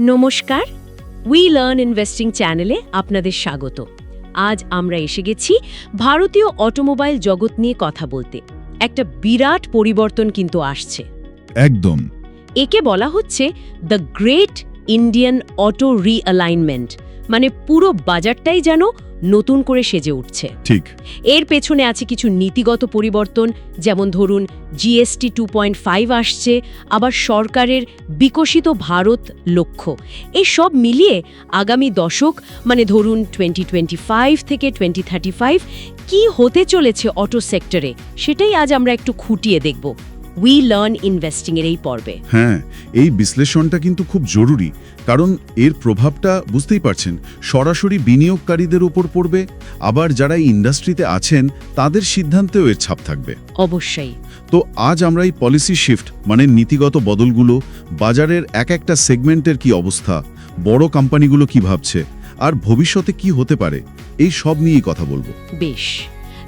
নমস্কার। We learn investing চ্যানেলে আপনাদের স্বাগত। আজ আমরা এসে গেছি ভারতীয় অটোমোবাইল জগৎ নিয়ে কথা বলতে। একটা বিরাট পরিবর্তন কিন্তু আসছে। একদম। একে বলা হচ্ছে the great Indian auto realignment মানে পুরো বাজারটাই যেন নতুন করে সেজে উঠছে। ঠিক। এর পেছনে আছে কিছু নীতিগত পরিবর্তন যেমন ধরুন জিএসটি টু পয়েন্ট ফাইভ আসছে আবার সরকারের বিকশিত ভারত লক্ষ্য। এই সব মিলিয়ে আগামী দশক মানে ধরুন টোয়েন্টি টোয়েন্টি ফাইভ থেকে টোয়েন্টি থার্টি ফাইভ কী হতে চলেছে অটো সেক্টরে সেটাই আজ আমরা একটু খুঁটিয়ে দেখব। উই লার্ন ইনভেস্টিংয়ের এই পর্বে। হ্যাঁ এই বিশ্লেষণটা কিন্তু খুব জরুরি কারণ এর প্রভাবটা বুঝতেই পারছেন সরাসরি বিনিয়োগকারীদের উপর পড়বে আবার যারা ইন্ডাস্ট্রিতে আছেন তাদের সিদ্ধান্তেও এর ছাপ থাকবে। অবশ্যই। তো আজ আমরা এই পলিসি শিফট মানে নীতিগত বদলগুলো বাজারের এক একটা সেগমেন্টের কি অবস্থা বড় কোম্পানিগুলো কি ভাবছে আর ভবিষ্যতে কি হতে পারে এই সব নিয়েই কথা বলব। বেশ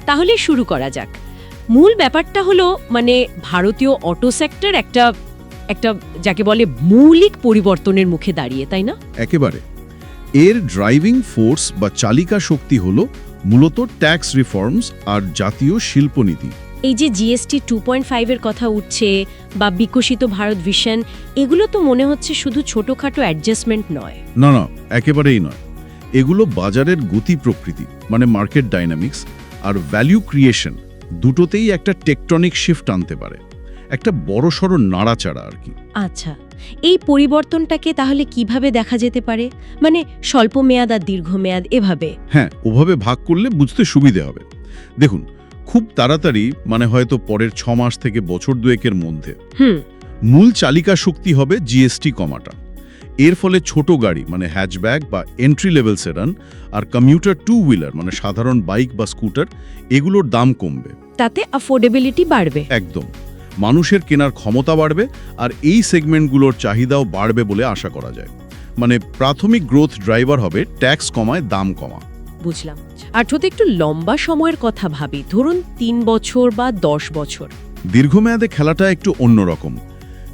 তাহলে শুরু করা যাক। মূল ব্যাপারটা হলো মানে ভারতীয় অটো সেক্টর একটা একটা যাকে বলে মৌলিক পরিবর্তনের মুখে দাঁড়িয়ে তাই না? একেবারে। এর ড্রাইভিং ফোর্স বা চালিকা শক্তি হল মূলত ট্যাক্স রিফর্মস আর জাতীয় শিল্পনীতি। এই যে জিএসটি টু পয়েন্ট ফাইভের কথা উঠছে বা বিকশিত ভারত ভিশন এগুলো তো মনে হচ্ছে শুধু ছোটোখাটো অ্যাডজাস্টমেন্ট নয়। না না একেবারেই নয়। এগুলো বাজারের গতি প্রকৃতি মানে মার্কেট ডাইনামিক্স আর ভ্যালু ক্রিয়েশন দুটোতেই একটা টেকটনিক শিফট আনতে পারে। একটা বড়সড় নাড়াচাড়া আর কি। আচ্ছা এই পরিবর্তনটাকে তাহলে কীভাবে দেখা যেতে পারে? মানে স্বল্প মেয়াদ আর দীর্ঘমেয়াদ এভাবে? হ্যাঁ ওভাবে ভাগ করলে বুঝতে সুবিধে হবে। দেখুন খুব তাড়াতাড়ি মানে হয়তো পরের ছ মাস থেকে বছর দুয়েকের মধ্যে। হুম। মূল চালিকা শক্তি হবে জিএসটি কমাটা। এর ফলে ছোট গাড়ি মানে হ্যাচব্যাক বা এন্ট্রি লেভেল সেরান আর কমিউটার টু হুইলার মানে সাধারণ বাইক বা স্কুটার এগুলোর দাম কমবে। তাতে অ্যাফোর্ডেবিলিটি বাড়বে। একদম। মানুষের কেনার ক্ষমতা বাড়বে আর এই সেগমেন্টগুলোর চাহিদাও বাড়বে বলে আশা করা যায়। মানে প্রাথমিক গ্রোথ ড্রাইভার হবে ট্যাক্স কমায় দাম কমা। বুঝলাম। আর যদি একটু লম্বা সময়ের কথা ভাবি ধরুন তিন বছর বা দশ বছর। দীর্ঘমেয়াদে খেলাটা একটু অন্যরকম।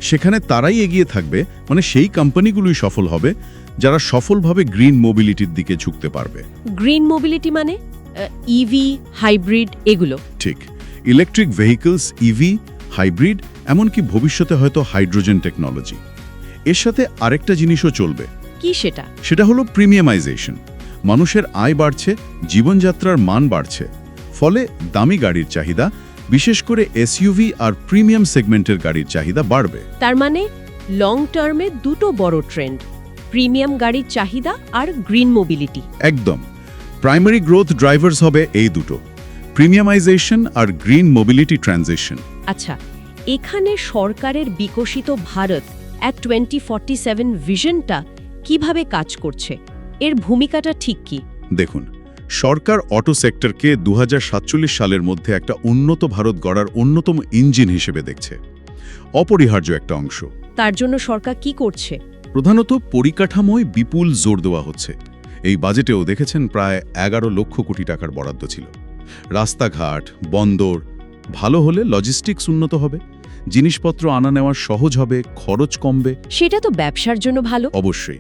সেখানে তারাই এগিয়ে থাকবে মানে সেই কোম্পানিগুলোই সফল হবে যারা সফলভাবে গ্রিন মোবিলিটির দিকে ঝুঁকতে পারবে। গ্রিন মোবিলিটি মানে ইভি হাইব্রিড এগুলো। ঠিক। ইলেকট্রিক ভেহিকলস ইভি হাইব্রিড এমনকি ভবিষ্যতে হয়তো হাইড্রোজেন টেকনোলজি এর সাথে আরেকটা জিনিসও চলবে। কি সেটা? সেটা হলো প্রিমিয়ামাইজেশন মানুষের আয় বাড়ছে জীবনযাত্রার মান বাড়ছে। ফলে দামি গাড়ির চাহিদা বিশেষ করে এসইউভি আর প্রিমিয়াম সেগমেন্টের গাড়ির চাহিদা বাড়বে। তার মানে লং টার্মে দুটো বড় ট্রেন্ড প্রিমিয়াম গাড়ির চাহিদা আর গ্রিন মোবিলিটি একদম। প্রাইমারি গ্রোথ ড্রাইভার্স হবে এই দুটো প্রিমিয়ামাইজেশন আর গ্রিন মোবিলিটি ট্রানজিশন আচ্ছা এখানে সরকারের বিকশিত Bharat at twenty forty seven ভিশনটা কীভাবে কাজ করছে? এর ভূমিকাটা ঠিক কি? দেখুন সরকার অটো সেক্টরকে দু হাজার সাতচল্লিশ সালের মধ্যে একটা উন্নত ভারত গড়ার অন্যতম ইঞ্জিন হিসেবে দেখছে। অপরিহার্য একটা অংশ। তার জন্য সরকার কি করছে? প্রধানত পরিকাঠামোয় বিপুল জোর দেওয়া হচ্ছে। এই বাজেটেও দেখেছেন প্রায় এগারো লক্ষ কোটি টাকার বরাদ্দ ছিল। রাস্তাঘাট বন্দর ভালো হলে লজিস্টিক্স উন্নত হবে জিনিসপত্র আনা নেওয়া সহজ হবে খরচ কমবে। সেটা তো ব্যবসার জন্য ভালো। অবশ্যই।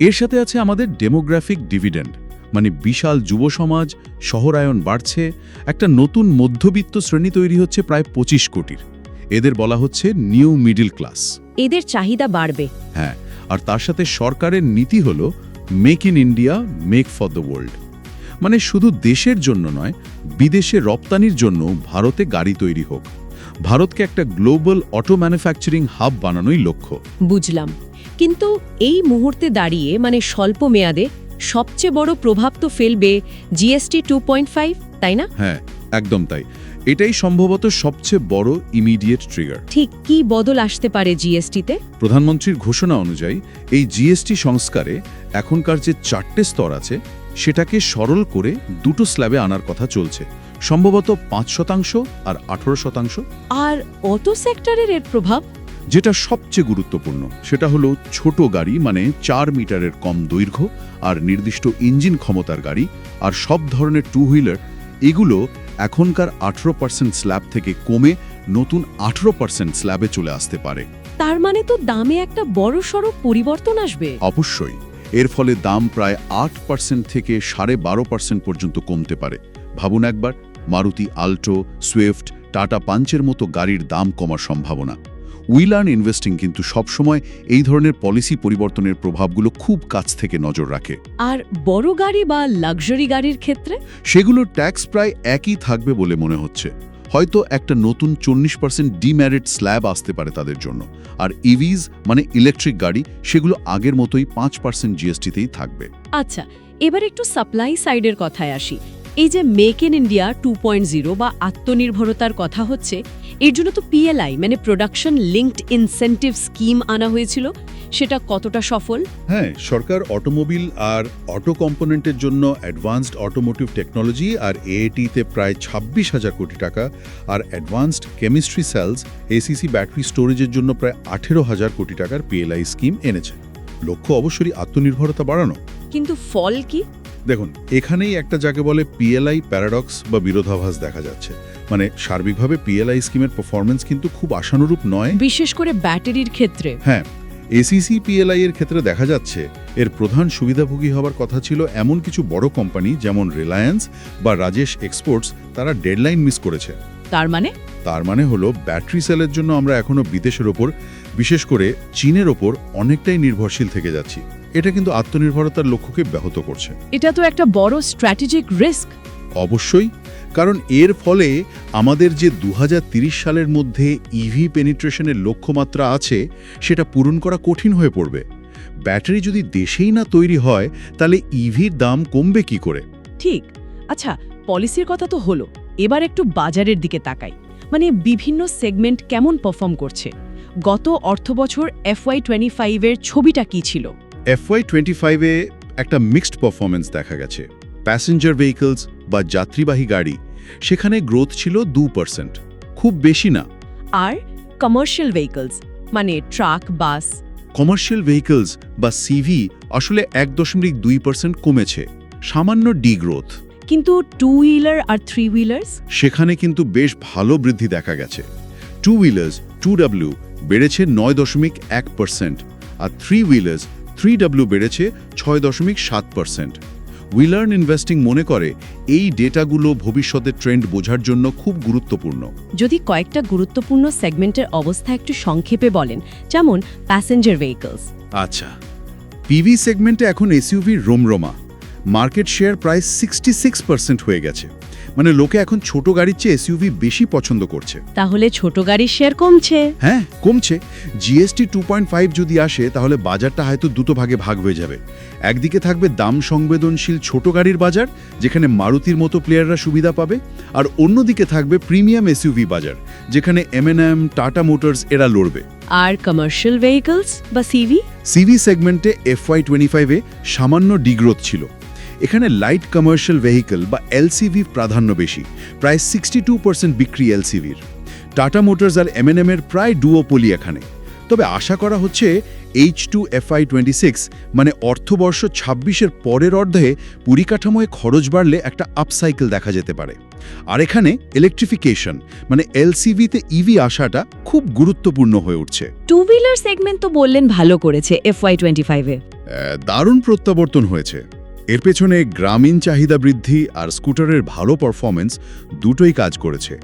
এর সাথে আছে আমাদের ডেমোগ্রাফিক ডিভিডেন্ড। মানে বিশাল যুব সমাজ শহরায়ন বাড়ছে একটা নতুন মধ্যবিত্ত শ্রেণি তৈরি হচ্ছে প্রায় পঁচিশ কোটির। এদের বলা হচ্ছে নিউ মিডল ক্লাস। এদের চাহিদা বাড়বে। হ্যাঁ আর তার সাথে সরকারের নীতি হল make in India make for the world. মানে শুধু দেশের জন্য নয় বিদেশে রপ্তানির জন্য ভারতে গাড়ি তৈরি হোক। ভারতকে একটা গ্লোবাল অটো ম্যানুফ্যাকচারিং হাব বানানোই লক্ষ্য। বুঝলাম। কিন্তু এই মুহূর্তে দাঁড়িয়ে মানে স্বল্প মেয়াদে সবচেয়ে বড় প্রভাব তো ফেলবে জিএসটি টু পয়েন্ট ফাইভ তাই না? হ্যাঁ একদম তাই। এটাই সম্ভবত সবচেয়ে বড় ইমিডিয়েট ট্রিগার ঠিক কি বদল আসতে পারে জিএসটিতে প্রধানমন্ত্রীর ঘোষণা অনুযায়ী এই জিএসটি সংস্কারে এখনকার যে চারটে স্তর আছে সেটাকে সরল করে দুটো স্ল্যাবে আনার কথা চলছে। সম্ভবত পাঁচ শতাংশ আর আঠারো শতাংশ। আর অটো সেক্টরের এর প্রভাব? যেটা সবচেয়ে গুরুত্বপূর্ণ সেটা হলো ছোট গাড়ি মানে চার মিটারের কম দৈর্ঘ্য আর নির্দিষ্ট ইঞ্জিন ক্ষমতার গাড়ি আর সব ধরনের টু হুইলার এগুলো এখনকার আঠেরো পার্সেন্ট স্ল্যাব থেকে কমে নতুন আঠেরো পার্সেন্ট স্ল্যাবে চলে আসতে পারে। তার মানে তো দামে একটা বড় সড়ো পরিবর্তন আসবে। অবশ্যই এর ফলে দাম প্রায় আট পার্সেন্ট থেকে সাড়ে বারো পার্সেন্ট পর্যন্ত কমতে পারে। ভাবুন একবার মারুতি আল্টো সুইফট টাটা পাঞ্চের মতো গাড়ির দাম কমার সম্ভাবনা। উইলার্ন ইনভেস্টিং কিন্তু সবসময় এই ধরনের পলিসি পরিবর্তনের প্রভাবগুলো খুব কাছ থেকে নজর রাখে। আর বড় গাড়ি বা লাক্সারি গাড়ির ক্ষেত্রে? সেগুলোর ট্যাক্স প্রায় একই থাকবে বলে মনে হচ্ছে। হয়তো একটা নতুন চল্লিশ পার্সেন্ট ডিম্যারিট স্ল্যাব আসতে পারে তাদের জন্য। আর ইভিজ মানে ইলেকট্রিক গাড়ি সেগুলো আগের মতোই পাঁচ পার্সেন্ট জিএসটিতেই থাকবে। আচ্ছা এবার একটু সাপ্লাই সাইডের কথায় আসি। এই যে মেক ইন ইন্ডিয়া টু বা আত্মনির্ভরতার কথা হচ্ছে এর জন্য তো পিএলআই মানে প্রোডাকশন লিঙ্কড ইনসেন্টিভ স্কিম আনা হয়েছিল। সেটা কতটা সফল? হ্যাঁ সরকার অটোমোবিল আর অটো কম্পোনেন্টের জন্য অ্যাডভান্সড অটোমোটিভ টেকনোলজি আর এএটিতে প্রায় ছাব্বিশ হাজার কোটি টাকা আর advanced chemistry cells ACC battery স্টোরেজের জন্য প্রায় আঠেরো হাজার কোটি টাকার পিএলআই স্কিম এনেছে। লক্ষ্য অবশ্যই আত্মনির্ভরতা বাড়ানো। কিন্তু ফল কি? দেখুন এখানেই একটা যাকে বলে পিএলআই প্যারাডক্স বা বিরোধাভাস দেখা যাচ্ছে। মানে সার্বিকভাবে পিএলআই স্কিমের পারফরমেন্স কিন্তু খুব আশানুরূপ নয়। বিশেষ করে ব্যাটারির ক্ষেত্রে। হ্যাঁ এসিসি পিএলআই এর ক্ষেত্রে দেখা যাচ্ছে এর প্রধান সুবিধাভোগী হওয়ার কথা ছিল এমন কিছু বড় কোম্পানি যেমন রিলায়েন্স বা রাজেশ এক্সপোর্টস তারা ডেডলাইন মিস করেছে। তার মানে? তার মানে হলো ব্যাটারি সেলের জন্য আমরা এখনও বিদেশের ওপর বিশেষ করে চীনের ওপর অনেকটাই নির্ভরশীল থেকে যাচ্ছি। এটা কিন্তু আত্মনির্ভরতার লক্ষ্যকে ব্যাহত করছে। এটা তো একটা বড় স্ট্র্যাটেজিক রিস্ক অবশ্যই কারণ এর ফলে আমাদের যে দু সালের মধ্যে ইভি পেনিট্রেশনের লক্ষ্যমাত্রা আছে সেটা পূরণ করা কঠিন হয়ে পড়বে। ব্যাটারি যদি দেশেই না তৈরি হয় তাহলে ইভির দাম কমবে কি করে? ঠিক। আচ্ছা পলিসির কথা তো হলো। এবার একটু বাজারের দিকে তাকাই। মানে বিভিন্ন সেগমেন্ট কেমন পারফর্ম করছে? গত অর্থবছর এফওয়াই টোয়েন্টি ফাইভের ছবিটা কি ছিল? এফওয়াই টোয়েন্টি ফাইভে একটা মিক্সড পারফরমেন্স দেখা গেছে। প্যাসেঞ্জার ভেহিকলস বা যাত্রীবাহী গাড়ি সেখানে গ্রোথ ছিল দু পার্সেন্ট খুব বেশি না। আর কমার্শিয়াল ভেহিকলস মানে ট্রাক বাস কমার্শিয়াল ভেহিকলস বা সিভি আসলে এক দশমিক দুই পার্সেন্ট কমেছে। সামান্য ডিগ্রোথ কিন্তু টু হুইলার আর থ্রি হুইলার্স সেখানে কিন্তু বেশ ভালো বৃদ্ধি দেখা গেছে। টু হুইলার্স টু ডাব্লিউ বেড়েছে নয় দশমিক এক পার্সেন্ট আর থ্রি হুইলার্স থ্রি ডাব্লিউ বেড়েছে ছয় দশমিক সাত পার্সেন্ট। উইলার্ন ইনভেস্টিং মনে করে এই ডেটাগুলো ভবিষ্যতের ট্রেন্ড বোঝার জন্য খুব গুরুত্বপূর্ণ। যদি কয়েকটা গুরুত্বপূর্ণ সেগমেন্টের অবস্থা একটু সংক্ষেপে বলেন যেমন প্যাসেঞ্জার ভেহিকলস আচ্ছা পিভি সেগমেন্টে এখন এসইউভি রোমরোমা। মার্কেট শেয়ার প্রায় সিক্সটি সিক্স পার্সেন্ট হয়ে গেছে। মানে লোকে এখন ছোট গাড়ির চেয়ে এসইউভি বেশি পছন্দ করছে। তাহলে ছোট গাড়ির শেয়ার কমছে। হ্যাঁ কমছে। জিএসটি টু যদি আসে তাহলে বাজারটা হয়তো দুটো ভাগে ভাগ হয়ে যাবে। একদিকে থাকবে দাম সংবেদনশীল ছোট গাড়ির বাজার যেখানে মারুতির মতো প্লেয়াররা সুবিধা পাবে আর অন্যদিকে থাকবে প্রিমিয়াম এসইউভি বাজার যেখানে এমএনএম টাটা মোটরস এরা লড়বে। আর কমার্শিয়াল ভেহিকলস বা সিভি সিভি সেগমেন্টে এফওয়াই টোয়েন্টি ফাইভে সামান্য ডিগ্রোথ ছিল। এখানে লাইট কমার্শিয়াল ভেহিকল বা এলসিভি প্রাধান্য বেশি প্রায় সিক্সটি টু পার্সেন্ট বিক্রি এলসিভির টাটা মোটরস আর এমএনএম এর প্রায় ডুওপলি এখানে। তবে আশা করা হচ্ছে H two FY twenty six মানে অর্থবর্ষ ছাব্বিশের পরের অর্ধে পরিকাঠামোয় খরচ বাড়লে একটা আপসাইকেল দেখা যেতে পারে। আর এখানে ইলেকট্রিফিকেশন মানে এলসিভিতে ইভি আসাটা খুব গুরুত্বপূর্ণ হয়ে উঠছে। টু হুইলার সেগমেন্ট তো বললেন ভালো করেছে এফওয়াই টোয়েন্টি ফাইভে দারুণ প্রত্যাবর্তন হয়েছে। এর পেছনে গ্রামীণ চাহিদা বৃদ্ধি আর স্কুটারের ভালো পারফরমেন্স দুটোই কাজ করেছে।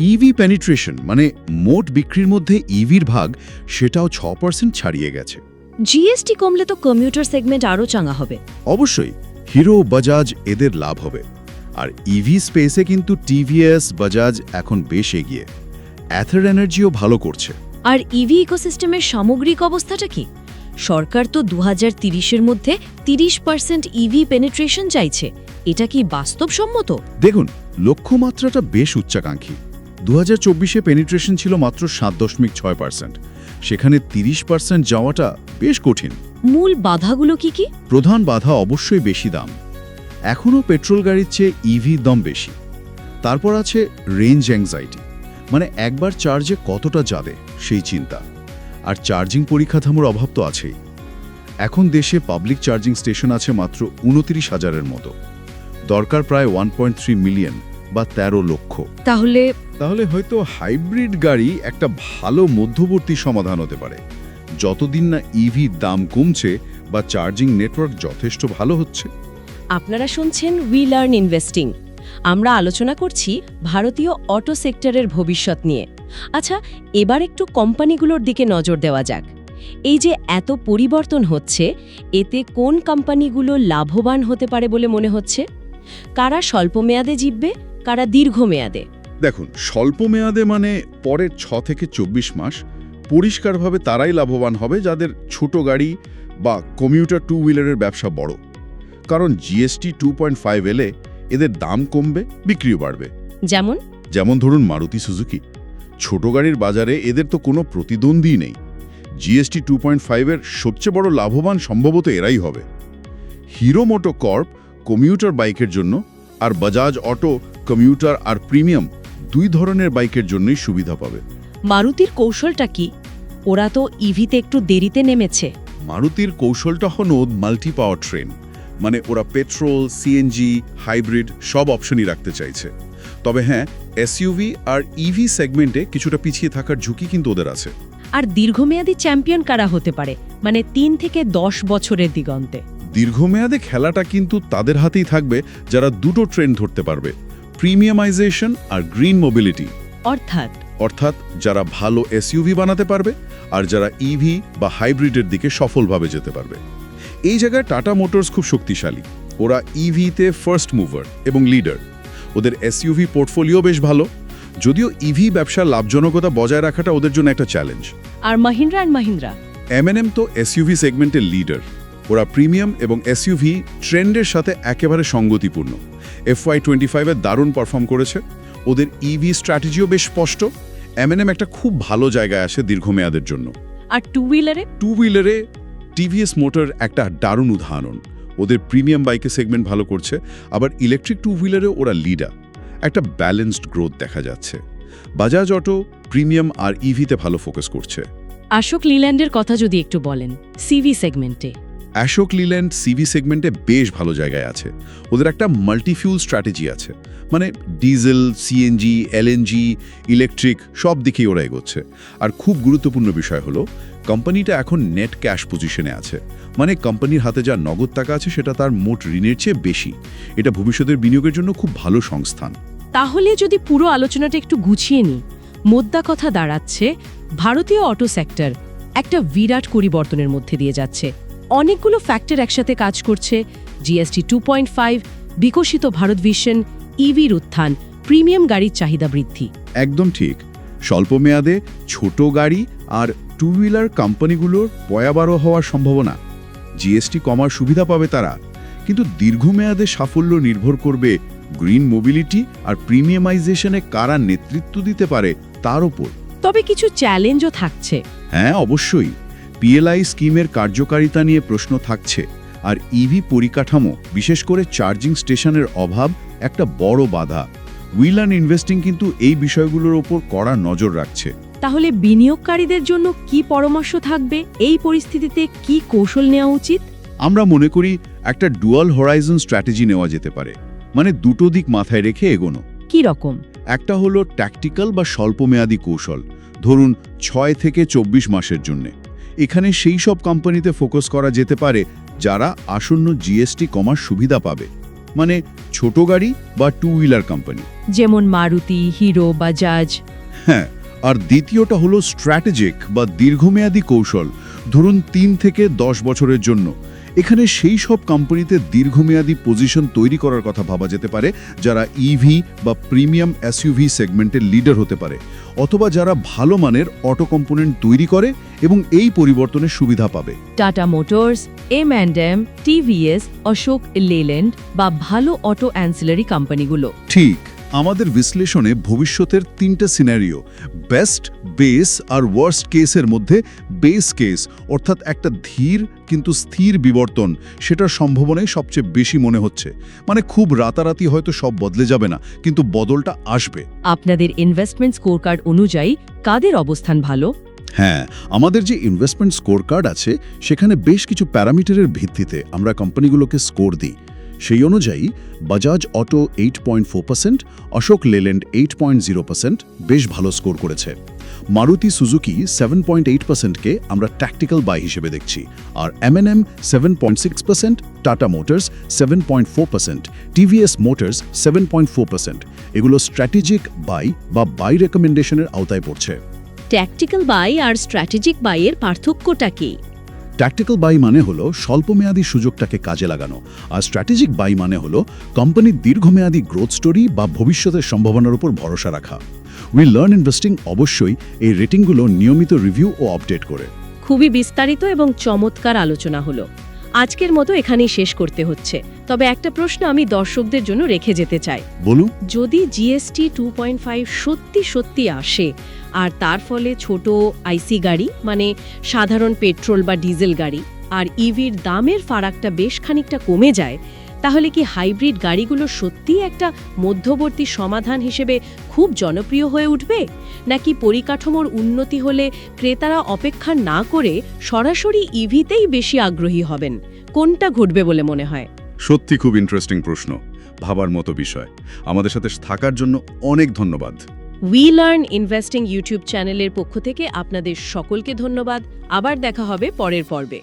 ইভি পেনিট্রেশন মানে মোট বিক্রির মধ্যে ইভির ভাগ সেটাও ছ পার্সেন্ট ছাড়িয়ে গেছে। জিএসটি কমলে তো কমিউটার সেগমেন্ট আরও চাঙা হবে। অবশ্যই হিরো বাজাজ এদের লাভ হবে। আর ইভি স্পেসে কিন্তু টিভিএস বাজাজ এখন বেশ এগিয়ে। অ্যাথার এনার্জিও ভালো করছে। আর ইভি ইকোসিস্টেমের সামগ্রিক অবস্থাটা কি? সরকার তো দু হাজার তিরিশের মধ্যে তিরিশ পার্সেন্ট ইভি পেনিট্রেশন চাইছে। এটা কি বাস্তবসম্মত? দেখুন লক্ষ্যমাত্রাটা বেশ উচ্চাকাঙ্ক্ষী। দু হাজার চব্বিশে পেনিট্রেশন ছিল মাত্র সাত দশমিক ছয় পার্সেন্ট। সেখানে তিরিশ পার্সেন্ট যাওয়াটা বেশ কঠিন। মূল বাধাগুলো কি কি? প্রধান বাধা অবশ্যই বেশি দাম। এখনও পেট্রোল গাড়ির চেয়ে ইভি দাম বেশি। তারপর আছে রেঞ্জ অ্যাংজাইটি মানে একবার চার্জে কতটা যাবে সেই চিন্তা। আর চার্জিং পরিকাঠামোর অভাব তো আছেই। এখন দেশে পাবলিক চার্জিং স্টেশন আছে মাত্র উনত্রিশ হাজারের মতো। দরকার প্রায় ওয়ান পয়েন্ট থ্রি মিলিয়ন বা ১৩ লক্ষ। তাহলে তাহলে হয়তো হাইব্রিড গাড়ি একটা ভালো মধ্যবর্তী সমাধান হতে পারে। যতদিন না ইভি দাম কমছে বা চার্জিং নেটওয়ার্ক যথেষ্ট ভালো হচ্ছে। আপনারা শুনছেন উই লার্ন ইনভেস্টিং আমরা আলোচনা করছি ভারতীয় অটো সেক্টরের ভবিষ্যৎ নিয়ে। আচ্ছা এবার একটু কোম্পানিগুলোর দিকে নজর দেওয়া যাক। এই যে এত পরিবর্তন হচ্ছে এতে কোন কোম্পানিগুলো লাভবান হতে পারে বলে মনে হচ্ছে? কারা স্বল্প মেয়াদে জিতবে কারা দীর্ঘমেয়াদে দেখুন স্বল্প মেয়াদে মানে পরের ছ থেকে চব্বিশ মাস পরিষ্কারভাবে তারাই লাভবান হবে যাদের ছোট গাড়ি বা কমিউটার টু হুইলারের ব্যবসা বড়। কারণ জিএসটি টু পয়েন্ট ফাইভ এলে এদের দাম কমবে বিক্রিও বাড়বে। যেমন? যেমন ধরুন মারুতি সুজুকি। ছোট গাড়ির বাজারে এদের তো কোনো প্রতিদ্বন্দ্বী নেই। জিএসটি টু পয়েন্ট ফাইভের সবচেয়ে বড় লাভবান সম্ভবত এরাই হবে। হিরো মোটো কর্প কমিউটার বাইকের জন্য আর বাজাজ অটো কমিউটার আর প্রিমিয়াম দুই ধরনের বাইকের জন্যই সুবিধা পাবে। মারুতির কৌশলটা কি? ওরা তো ইভিতে একটু দেরিতে নেমেছে। মারুতির কৌশলটা হলো মাল্টি পাওয়ার ট্রেন মানে ওরা পেট্রোল সিএনজি হাইব্রিড সব অপশনই রাখতে চাইছে। তবে হ্যাঁ এসইউভি আর ইভি সেগমেন্টে কিছুটা পিছিয়ে থাকার ঝুঁকি কিন্তু ওদের আছে। আর দীর্ঘমেয়াদী চ্যাম্পিয়ন কারা হতে পারে? মানে তিন থেকে দশ বছরের দিগন্তে। দীর্ঘমেয়াদে খেলাটা কিন্তু তাদের হাতেই থাকবে যারা দুটো ট্রেন ধরতে পারবে প্রিমিয়ামাইজেশন আর গ্রিন মোবিলিটি অর্থাৎ? অর্থাৎ যারা ভালো এসইউভি বানাতে পারবে আর যারা ইভি বা হাইব্রিডের দিকে সফলভাবে যেতে পারবে। এই জায়গায় টাটা মোটরস খুব শক্তিশালী। ওরা ইভিতে ফার্স্ট মুভার এবং লিডার ওদের এসইউভি পোর্টফোলিও বেশ ভালো। যদিও ইভি ব্যবসার লাভজনকতা বজায় রাখাটা ওদের জন্য একটা challenge R Mahindra and Mahindra? M N M তো এসইউভি সেগমেন্টের লিডার ওরা প্রিমিয়াম এবং এসইউভি ট্রেন্ডের সাথে একেবারে সঙ্গতিপূর্ণ। এফওয়াই টোয়েন্টি ফাইভে দারুণ পারফর্ম করেছে। ওদের ইভি স্ট্র্যাটেজিও বেশ স্পষ্ট। এমএনএম একটা খুব ভালো জায়গায় আসে দীর্ঘমেয়াদের জন্য। আর টু হুইলারে টু হুইলারে টিভিএস মোটর একটা দারুণ উদাহরণ। ওদের প্রিমিয়াম বাইকে সেগমেন্ট ভালো করছে আবার ইলেকট্রিক টু হুইলারে ওরা লিডার। একটা ব্যালেন্সড গ্রোথ দেখা যাচ্ছে। বাজাজ অটো প্রিমিয়াম আর ইভিতে ভালো ফোকাস করছে। অশোক লিল্যান্ডের কথা যদি একটু বলেন সিভি সেগমেন্টে। অ্যাশোক লিল্যান্ড সিভি সেগমেন্টে বেশ ভালো জায়গায় আছে। ওদের একটা মাল্টিফিউল স্ট্র্যাটেজি আছে। মানে ডিজেল সিএনজি এলএনজি ইলেকট্রিক সব দিকেই ওরা এগোচ্ছে। আর খুব গুরুত্বপূর্ণ বিষয় হলো কোম্পানিটা এখন নেট ক্যাশ পজিশনে আছে। মানে কোম্পানির হাতে যা নগদ টাকা আছে সেটা তার মোট ঋণের চেয়ে বেশি। এটা ভবিষ্যতের বিনিয়োগের জন্য খুব ভালো সংস্থান। তাহলে যদি পুরো আলোচনাটা একটু গুছিয়ে নিই মোদ্দা কথা দাঁড়াচ্ছে ভারতীয় অটো সেক্টর একটা বিরাট পরিবর্তনের মধ্যে দিয়ে যাচ্ছে। অনেকগুলো ফ্যাক্টর একসাথে কাজ করছে জিএসটি টু পয়েন্ট ফাইভ বিকশিত ভারত ভিশন ইভির উত্থান প্রিমিয়াম গাড়ির চাহিদা বৃদ্ধি। একদম ঠিক। স্বল্প মেয়াদে ছোট গাড়ি আর টু হুইলার কোম্পানিগুলোর পয়াবারো হওয়ার সম্ভাবনা। জিএসটি কমার সুবিধা পাবে তারা কিন্তু দীর্ঘমেয়াদে সাফল্য নির্ভর করবে গ্রিন মোবিলিটি আর প্রিমিয়ামাইজেশনে কারা নেতৃত্ব দিতে পারে তার ওপর। তবে কিছু চ্যালেঞ্জও থাকছে। হ্যাঁ অবশ্যই। পিএলআই স্কিমের কার্যকারিতা নিয়ে প্রশ্ন থাকছে আর ইভি পরিকাঠামো বিশেষ করে চার্জিং স্টেশনের অভাব একটা বড় বাধা। উইল অ্যান্ড ইনভেস্টিং কিন্তু এই বিষয়গুলোর ওপর কড়া নজর রাখছে। তাহলে বিনিয়োগকারীদের জন্য কি পরামর্শ থাকবে? এই পরিস্থিতিতে কি কৌশল নেওয়া উচিত? আমরা মনে করি একটা ডুয়াল হরাইজন স্ট্র্যাটেজি নেওয়া যেতে পারে। মানে দুটো দিক মাথায় রেখে এগোনো। কি রকম? একটা হলো ট্যাকটিক্যাল বা স্বল্পমেয়াদী কৌশল। ধরুন ছয় থেকে চব্বিশ মাসের জন্য। এখানে সেই সব কোম্পানিতে ফোকাস করা যেতে পারে যারা আসন্ন জিএসটি কমার সুবিধা পাবে। মানে ছোট গাড়ি বা টু হুইলার কোম্পানি। যেমন মারুতি হিরো বাজাজ। হ্যাঁ আর দ্বিতীয়টা হলো স্ট্র্যাটেজিক বা দীর্ঘমেয়াদী কৌশল ধরুন তিন থেকে দশ বছরের জন্য। এখানে সেই সব কোম্পানিতে দীর্ঘমেয়াদী পজিশন তৈরি করার কথা ভাবা যেতে পারে যারা ইভি বা প্রিমিয়াম এসইউভি সেগমেন্টের লিডার হতে পারে অথবা যারা ভালো মানের অটো কম্পোনেন্ট তৈরি করে এবং এই পরিবর্তনের সুবিধা পাবে। Tata motors M and M TVS Ashok Leyland বা ভালো অটো অ্যান্সিলারি কোম্পানিগুলো। ঠিক। আমাদের বিশ্লেষণে ভবিষ্যতের তিনটে সিনারিও বেস্ট বেস আর ওয়ার্স্ট কেসের মধ্যে বেস কেস অর্থাৎ একটা ধীর কিন্তু স্থির বিবর্তন সেটার সম্ভাবনাই সবচেয়ে বেশি মনে হচ্ছে। মানে খুব রাতারাতি হয়তো সব বদলে যাবে না কিন্তু বদলটা আসবে। আপনাদের ইনভেস্টমেন্ট স্কোর কার্ড অনুযায়ী কাদের অবস্থান ভালো? হ্যাঁ আমাদের যে ইনভেস্টমেন্ট স্কোর কার্ড আছে সেখানে বেশ কিছু প্যারামিটারের ভিত্তিতে আমরা কোম্পানিগুলোকে স্কোর দিই। সেই অনুযায়ী Bajaj auto eight point four percent Ashok Leyland eight point zero percent বেশ ভালো স্কোর করেছে। Maruti Suzuki seven point eight পার্সেন্টকে আমরা ট্যাকটিক্যাল বাই হিসেবে দেখছি। আর MNM seven point six percent Tata motors seven point four percent TVS motors seven point four percent এগুলো strategic buy বা buy রেকমেন্ডেশনের আওতায় পড়ছে। ট্যাকটিক্যাল বাই আর স্ট্র্যাটেজিক বাইয়ের পার্থক্যটা কি? ট্যাকটিক্যাল বাই মানে হলো স্বল্পমেয়াদী সুযোগটাকে কাজে লাগানো, আর স্ট্র্যাটেজিক বাই মানে হলো কোম্পানির দীর্ঘমেয়াদী গ্রোথ স্টোরি বা ভবিষ্যতের সম্ভাবনার উপর ভরসা রাখা। উই লার্ন ইনভেস্টিং অবশ্যই এই রেটিংগুলো নিয়মিত রিভিউ ও আপডেট করে। খুবই বিস্তারিত এবং চমৎকার আলোচনা হলো। আজকের মতো এখানেই শেষ করতে হচ্ছে। তবে একটা প্রশ্ন আমি দর্শকদের জন্য রেখে যেতে চাই। বলুন। যদি জিএসটি টু পয়েন্ট ফাইভ সত্যি সত্যি আসে আর তার ফলে ছোট আইসি গাড়ি মানে সাধারণ পেট্রোল বা ডিজেল গাড়ি আর ইভির দামের ফারাকটা বেশ খানিকটা কমে যায় তাহলে কি হাইব্রিড গাড়িগুলো সত্যিই একটা মধ্যবর্তী সমাধান হিসেবে খুব জনপ্রিয় হয়ে উঠবে? নাকি পরিকাঠামোর উন্নতি হলে ক্রেতারা অপেক্ষা না করে সরাসরি ইভিতেই বেশি আগ্রহী হবেন? কোনটা ঘটবে বলে মনে হয়? সত্যি খুব ইন্টারেস্টিং প্রশ্ন ভাবার মতো বিষয়। আমাদের সাথে থাকার জন্য অনেক ধন্যবাদ। উই লার্ন ইনভেস্টিং ইউটিউব চ্যানেলের পক্ষ থেকে আপনাদের সকলকে ধন্যবাদ। আবার দেখা হবে পরের পর্বে।